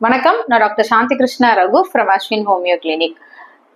வணக்கம். நான் doctor Shanthi Krishna Raghu from Ashwin homeo clinic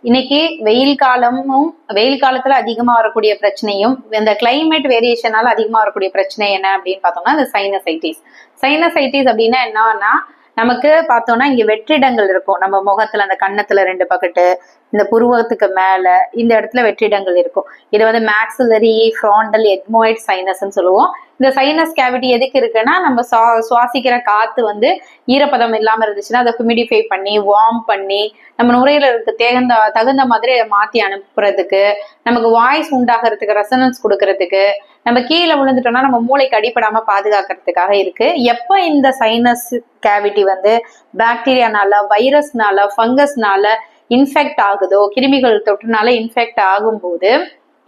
இன்னைக்கு வெயில் காலமும் வெயில் காலத்துல அதிகமா வரக்கூடிய பிரச்சனையும் இந்த கிளைமேட் வேரியேஷனால அதிகமா வரக்கூடிய பிரச்சனை என்ன அப்படின்னு பார்த்தோம்னா இந்த சைனசைட்டிஸ் சைனசைட்டிஸ் அப்படின்னா என்னன்னா நமக்கு பார்த்தோம்னா இங்க வெற்றிடங்கள் இருக்கும். நம்ம முகத்துல அந்த கன்னத்துல ரெண்டு பக்கெட்டு இந்த புருவத்துக்கு மேல இந்த இடத்துல வெற்றிடங்கள் இருக்கும். இது வந்து மேக்ஸிலரி ஃப்ராண்டல் எக்மோயிட் சைனஸ்ன்னு சொல்லுவோம். இந்த சைனஸ் கேவிட்டி எதுக்கு இருக்குன்னா நம்ம சுவா- சுவாசிக்கிற காத்து வந்து ஈரப்பதம் இல்லாம இருந்துச்சுன்னா அதை ஹியூமிடிஃபை பண்ணி வார்ம் பண்ணி நம்ம நுரையீரலுக்கு தகுந்த தகுந்த மாதிரி மாற்றி மாத்தி அனுப்புறதுக்கு நமக்கு வாய்ஸ் உண்டாகிறதுக்கு ரெசனன்ஸ் கொடுக்கறதுக்கு நம்ம கீழே விழுந்துட்டோம்னா நம்ம மூளைக்கு அடிப்படாமல் பாதுகாக்கிறதுக்காக இருக்கு. எப்ப இந்த சைனஸ் கேவிட்டி வந்து பாக்டீரியானால வைரஸ்னால ஃபங்கஸ்னால இன்ஃபெக்ட் ஆகுதோ கிருமிகள் தொற்றுனால இன்ஃபெக்ட் ஆகும்போது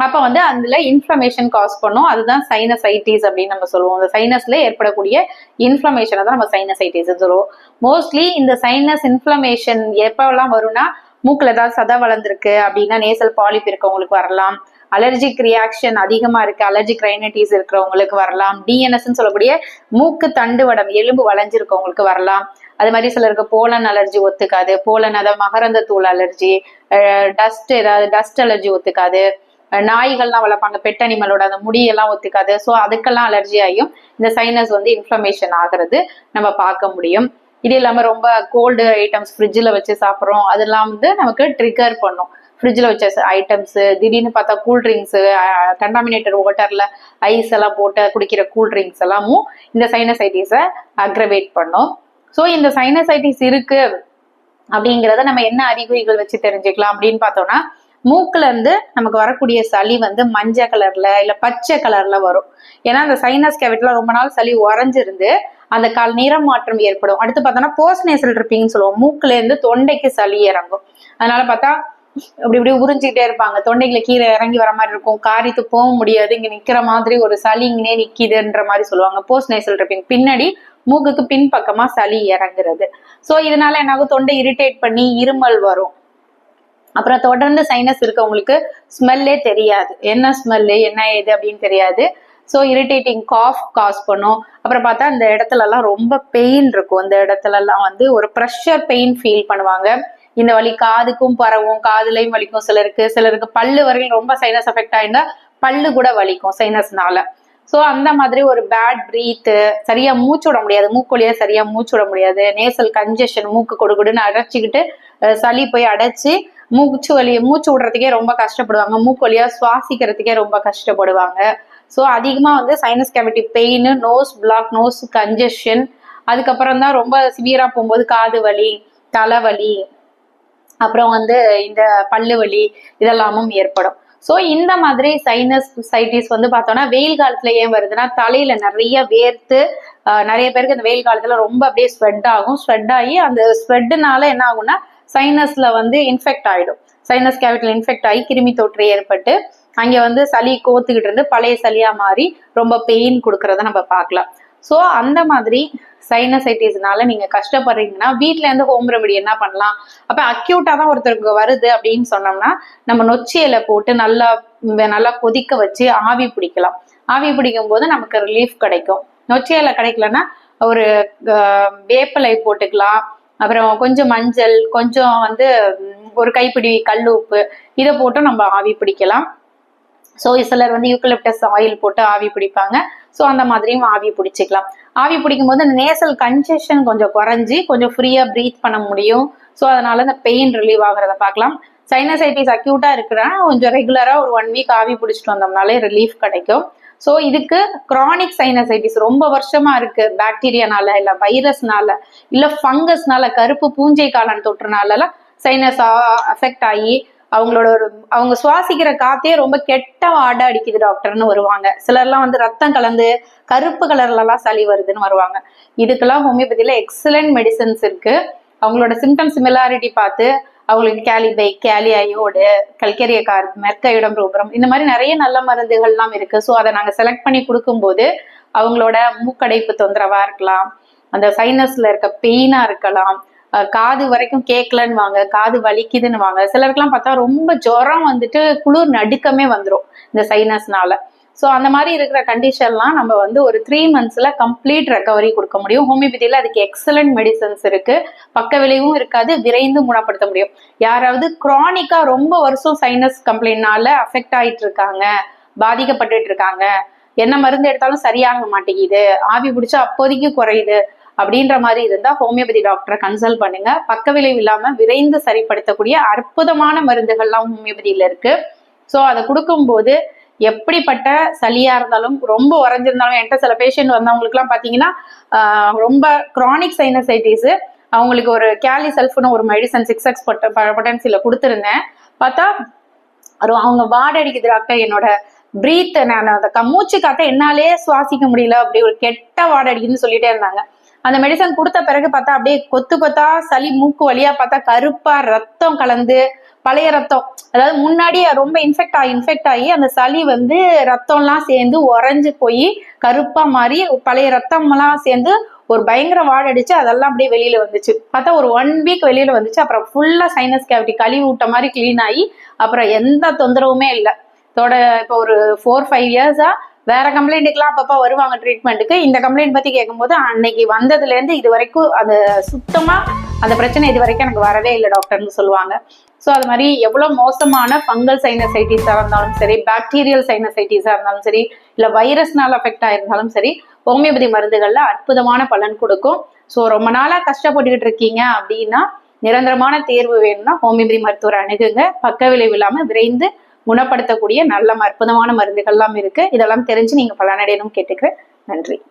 அப்ப வந்து அதுல இன்ஃப்ளமேஷன் காஸ் பண்ணும். அதுதான் சைனசைட்டிஸ் அப்படின்னு நம்ம சொல்லுவோம். அந்த சைனஸ்ல ஏற்படக்கூடிய இன்ஃப்ளமேஷனை தான் நம்ம சைனசைட்டிஸ்ன்னு சொல்லுவோம். மோஸ்ட்லி இந்த சைனஸ் இன்ஃப்ளமேஷன் எப்பெல்லாம் வரும்னா மூக்குல ஏதாவது சதை வளர்ந்துருக்கு அப்படின்னா நேசல் பாலிப் இருக்கவங்களுக்கு வரலாம். அலர்ஜிக் ரியாக்ஷன் அதிகமா இருக்கு. அலர்ஜிக் ரைனட்டிஸ் இருக்கிறவங்களுக்கு வரலாம். டிஎன்எஸ்ன்னு சொல்லக்கூடிய மூக்கு தண்டுவடம் எலும்பு வளைஞ்சிருக்கவங்களுக்கு வரலாம். அது மாதிரி சிலருக்கு போலன் அலர்ஜி ஒத்துக்காது போலன் அதாவது மகரந்த தூள் அலர்ஜி டஸ்ட் ஏதாவது டஸ்ட் அலர்ஜி ஒத்துக்காது. நாய்கள்லாம் வளர்ப்பாங்க பெட் அனிமலோட அந்த முடியெல்லாம் ஒத்துக்காது. ஸோ அதுக்கெல்லாம் அலர்ஜி ஆகியும் இந்த சைனஸ் வந்து இன்ஃப்ளமேஷன் ஆகிறது நம்ம பார்க்க முடியும். இது இல்லாமல் ரொம்ப கோல்டு ஐட்டம்ஸ் ஃப்ரிட்ஜில் வச்சு சாப்பிட்றோம் அதெல்லாம் வந்து நமக்கு ட்ரிகர் பண்ணும். ஃப்ரிட்ஜில் வச்ச ஐட்டம்ஸு திடீர்னு பார்த்தா கூல் ட்ரிங்க்ஸு கண்டாமினேட்டட் வாட்டரில் ஐஸ் எல்லாம் போட்டு குடிக்கிற கூல் ட்ரிங்க்ஸ் எல்லாமும் இந்த சைனசைட்டிஸை அக்ரவேட் பண்ணும். ஸோ இந்த சைனசைட்டிஸ் இருக்கு அப்படிங்கிறத நம்ம என்ன அறிகுறிகள் வச்சு தெரிஞ்சுக்கலாம் அப்படின்னு பார்த்தோம்னா மூக்குல இருந்து நமக்கு வரக்கூடிய சளி வந்து மஞ்சள் கலர்ல இல்ல பச்சை கலர்ல வரும். ஏன்னா அந்த சைனஸ் கேவிட்ல ரொம்ப நாள் சளி உறைஞ்சிருந்து அந்த கால் நிறம் மாற்றம் ஏற்படும். அடுத்து பார்த்தோம்னா போஸ்ட் நேசல் ட்ரிப்பிங்னு சொல்லுவோம். மூக்குல இருந்து தொண்டைக்கு சளி இறங்கும். அதனால பார்த்தா அப்படி இப்படி உறிஞ்சிக்கிட்டே இருப்பாங்க. தொண்டைகளை கீழே இறங்கி வர மாதிரி இருக்கும். காரித்து போக முடியாது. இங்க நிக்கிற மாதிரி ஒரு சளி இங்கே நிக்கிதுன்ற மாதிரி சொல்லுவாங்க. போஸ்ட் நேசல் ட்ரிப்பிங் பின்னாடி மூக்குக்கு பின்பக்கமா சளி இறங்குறது. சோ இதனால என்னாகும்? தொண்டை இரிட்டேட் பண்ணி இருமல் வரும். அப்புறம் தொடர்ந்து சைனஸ் இருக்கவங்களுக்கு ஸ்மெல்லே தெரியாது. என்ன ஸ்மெல்லு என்ன ஏது அப்படின்னு தெரியாது. ஸோ இரிட்டேட்டிங் காஃப் காஸ் பண்ணும். அப்புறம் பார்த்தா அந்த இடத்துலலாம் ரொம்ப பெயின் இருக்கும். அந்த இடத்துலலாம் வந்து ஒரு ப்ரெஷர் பெயின் ஃபீல் பண்ணுவாங்க. இந்த வலி காதுக்கும் பரவும் காதுலையும் வலிக்கும் சிலருக்கு. சிலருக்கு பல்லு வரையும் ரொம்ப சைனஸ் எஃபெக்ட் ஆயிருந்தா பல்லு கூட வலிக்கும் சைனஸ்னால ஸோ அந்த மாதிரி ஒரு பேட் ப்ரீத்து சரியா மூச்சு விட முடியாது. மூக்கொழியா சரியா மூச்சு விட முடியாது. நேசல் கன்ஜெஷன் மூக்கு கொடுக்குடுன்னு அடைச்சிக்கிட்டு சளி போய் அடைச்சி மூச்சு வலி மூச்சு விடுறதுக்கே ரொம்ப கஷ்டப்படுவாங்க. மூக்கு வழியா சுவாசிக்கிறதுக்கே ரொம்ப கஷ்டப்படுவாங்க. ஸோ அதிகமாக வந்து sinus cavity pain nose block nose congestion அதுக்கப்புறம் தான் ரொம்ப சிவியரா போகும்போது காது வலி தலைவலி அப்புறம் வந்து இந்த பல்லு வலி இதெல்லாமும் ஏற்படும். ஸோ இந்த மாதிரி சைனஸ் சைட்டிஸ் வந்து பார்த்தோம்னா வெயில் காலத்துல ஏன் வருதுன்னா தலையில நிறைய வேர்த்து நிறைய பேருக்கு இந்த வெயில் காலத்துல ரொம்ப அப்படியே ஸ்வெட் ஆகும். ஸ்வெட் ஆகி அந்த ஸ்வெட்டுனால என்ன ஆகும்னா சைனஸ்ல வந்து இன்ஃபெக்ட் ஆயிடும். சைனஸ் கேவிட்டில் இன்ஃபெக்ட் ஆகி கிருமி தொற்று ஏற்பட்டு அங்க வந்து சளி கோத்துக்கிட்டு இருந்து பழைய சளியா மாறி ரொம்ப பெயின் கொடுக்கறத நம்ம பார்க்கலாம். ஸோ அந்த மாதிரி சைனசைட்டிஸ்னால நீங்க கஷ்டப்படுறீங்கன்னா வீட்ல இருந்து ஹோம் ரெமெடி என்ன பண்ணலாம்? அப்ப அக்யூட்டா தான் ஒருத்தருக்கு வருது அப்படின்னு சொன்னோம்னா நம்ம நொச்சி இலை போட்டு நல்லா நல்லா கொதிக்க வச்சு ஆவி பிடிக்கலாம். ஆவி பிடிக்கும் போது நமக்கு ரிலீஃப் கிடைக்கும். நொச்சி இலை கிடைக்கலன்னா ஒரு வேப்பிலை போட்டுக்கலாம். அப்புறம் கொஞ்சம் மஞ்சள் கொஞ்சம் வந்து ஒரு கைப்பிடி கல் உப்பு இதை போட்டு நம்ம ஆவி பிடிக்கலாம். ஸோ சிலர் வந்து யூக்கலிப்டஸ் ஆயில் போட்டு ஆவி பிடிப்பாங்க. ஸோ அந்த மாதிரியும் ஆவி பிடிச்சிக்கலாம். ஆவி பிடிக்கும் போது இந்த நேசல் கன்ஜெஷன் கொஞ்சம் குறைஞ்சி கொஞ்சம் ஃப்ரீயா ப்ரீத் பண்ண முடியும். ஸோ அதனால இந்த பெயின் ரிலீவ் ஆகுறத பார்க்கலாம். சைனசைட்டிஸ் அக்யூட்டாக இருக்கிறனா கொஞ்சம் ரெகுலராக ஒரு ஒன் வீக் ஆவி பிடிச்சிட்டு வந்தோம்னாலே ரிலீஃப் கிடைக்கும். ஸோ இதுக்கு கிரானிக் சைனசைட்டிஸ் ரொம்ப வருஷமா இருக்கு. பாக்டீரியானால இல்லை வைரஸ்னால இல்லை ஃபங்கஸ்னால கருப்பு பூஞ்சை காளான் தொற்றுனாலலாம் சைனஸ் அஃபெக்ட் ஆகி அவங்களோட ஒரு அவங்க சுவாசிக்கிற காத்தே ரொம்ப கெட்ட வாடை அடிக்குது டாக்டர்னு வருவாங்க. சிலர்லாம் வந்து ரத்தம் கலந்து கருப்பு கலர்லலாம் சளி வருதுன்னு வருவாங்க. இதுக்கெல்லாம் ஹோமியோபதியில் எக்ஸலண்ட் மெடிசன்ஸ் இருக்கு. அவங்களோட சிம்டம் சிமிலாரிட்டி பார்த்து அவங்களுக்கு கேலிபை கேலி அயோடு கல்கேரிய கார்ப் மெர்கைடம் ரூபரம் இந்த மாதிரி நிறைய நல்ல மருந்துகள்லாம் இருக்கு. ஸோ அதை நாங்கள் செலக்ட் பண்ணி கொடுக்கும்போது அவங்களோட மூக்கடைப்பு தொந்தரவா இருக்கலாம். அந்த சைனஸ்ல இருக்க பெயினா இருக்கலாம். காது வரைக்கும் கேட்கலன்னு வாங்க காது வலிக்குதுன்னு வாங்க. சிலருக்குலாம் பார்த்தா ரொம்ப ஜுரம் வந்துட்டு குளிர் நடுக்கமே வந்துடும் இந்த சைனஸ்னால ஸோ அந்த மாதிரி இருக்கிற கண்டிஷன்லாம் நம்ம வந்து ஒரு த்ரீ மந்த்ஸ்ல கம்ப்ளீட் ரெக்கவரி கொடுக்க முடியும். ஹோமியோபதியில் அதுக்கு எக்ஸலண்ட் மெடிசன்ஸ் இருக்கு. பக்க விளைவும் இருக்காது விரைந்து குணப்படுத்த முடியும். யாராவது குரானிக்கா ரொம்ப வருஷம் சைனஸ் கம்ப்ளைண்ட்னால அஃபெக்ட் ஆயிட்டு இருக்காங்க பாதிக்கப்பட்டுட்டு இருக்காங்க என்ன மருந்து எடுத்தாலும் சரியாக மாட்டேங்குது ஆவி பிடிச்சா அப்போதைக்கு குறையுது அப்படின்ற மாதிரி இருந்தா ஹோமியோபதி டாக்டரை கன்சல்ட் பண்ணுங்க. பக்க விளைவு இல்லாம விரைந்து சரிப்படுத்தக்கூடிய அற்புதமான மருந்துகள்லாம் ஹோமியோபதியில இருக்கு. ஸோ அதை கொடுக்கும்போது எப்படிப்பட்ட சளியா இருந்தாலும் ரொம்ப உறைஞ்சிருந்தாலும் என்கிட்ட சில பேஷண்ட் வந்தவங்களுக்குலாம் பார்த்தீங்கன்னா ரொம்ப க்ரானிக் சைனசைட்டிஸ் அவங்களுக்கு ஒரு கேலி செல்ஃப்னு ஒரு மெடிசன் சிக்ஸ் எக்ஸ் பொட்டன்சியில் கொடுத்துருந்தேன். பார்த்தா ஒரு அவங்க வார்டு அடிக்குது டாக்டர் என்னோட பிரீத் நான் அந்த மூச்சு காத்த என்னாலே சுவாசிக்க முடியல அப்படி ஒரு கெட்ட வார்டு அடிக்குதுன்னு சொல்லிட்டே இருந்தாங்க. அந்த மெடிசன் கொடுத்த பிறகு பார்த்தா அப்படியே கொத்து கொத்தா சளி மூக்கு வழியா பார்த்தா கருப்பா ரத்தம் கலந்து பழைய ரத்தம். அதாவது முன்னாடி ரொம்ப இன்ஃபெக்ட் ஆகி இன்ஃபெக்ட் ஆகி அந்த சளி வந்து ரத்தம்லாம் சேர்ந்து உறைஞ்சு போய் கருப்பா மாறி பழைய ரத்தம்லாம் சேர்ந்து ஒரு பயங்கர வாடடிச்சு அதெல்லாம் அப்படியே வெளியில வந்துச்சு. பார்த்தா ஒரு ஒன் வீக் வெளியில வந்துச்சு. அப்புறம் ஃபுல்லா சைனஸ் கேவிட்டி கழுவி விட்ட மாதிரி கிளீன் ஆகி அப்புறம் எந்த தொந்தரவுமே இல்லை. தோட இப்போ ஒரு ஃபோர் ஃபைவ் இயர்ஸா வேற கம்ப்ளைண்ட்டுக்கெல்லாம் அப்பப்போ வருவாங்க ட்ரீட்மெண்ட்டுக்கு இந்த கம்ப்ளைண்ட் பற்றி கேட்கும்போது அன்னைக்கு வந்ததுலேருந்து இது வரைக்கும் அது சுத்தமாக அந்த பிரச்சனை இது வரைக்கும் எனக்கு வரவே இல்லை டாக்டர்னு சொல்லுவாங்க. ஸோ அது மாதிரி எவ்வளோ மோசமான ஃபங்கல் சைனசைட்டிஸாக இருந்தாலும் சரி பாக்டீரியல் சைனசைட்டிஸாக இருந்தாலும் சரி இல்லை வைரஸ்னால் அஃபெக்ட் ஆயிருந்தாலும் சரி ஹோமியோபதி மருந்துகளில் அற்புதமான பலன் கொடுக்கும். ஸோ ரொம்ப நாளாக கஷ்டப்பட்டுக்கிட்டு இருக்கீங்க அப்படின்னா நிரந்தரமான தேர்வு வேணும்னா ஹோமியோபதி மருத்துவரை அணுகுங்க. பக்க விளைவு இல்லாமல் விரைந்து குணப்படுத்தக்கூடிய நல்ல அற்புதமான மருந்துகள்லாம் இருக்கு. இதெல்லாம் தெரிஞ்சு நீங்க பலனடையணும் கேட்டுக்கிறேன். நன்றி.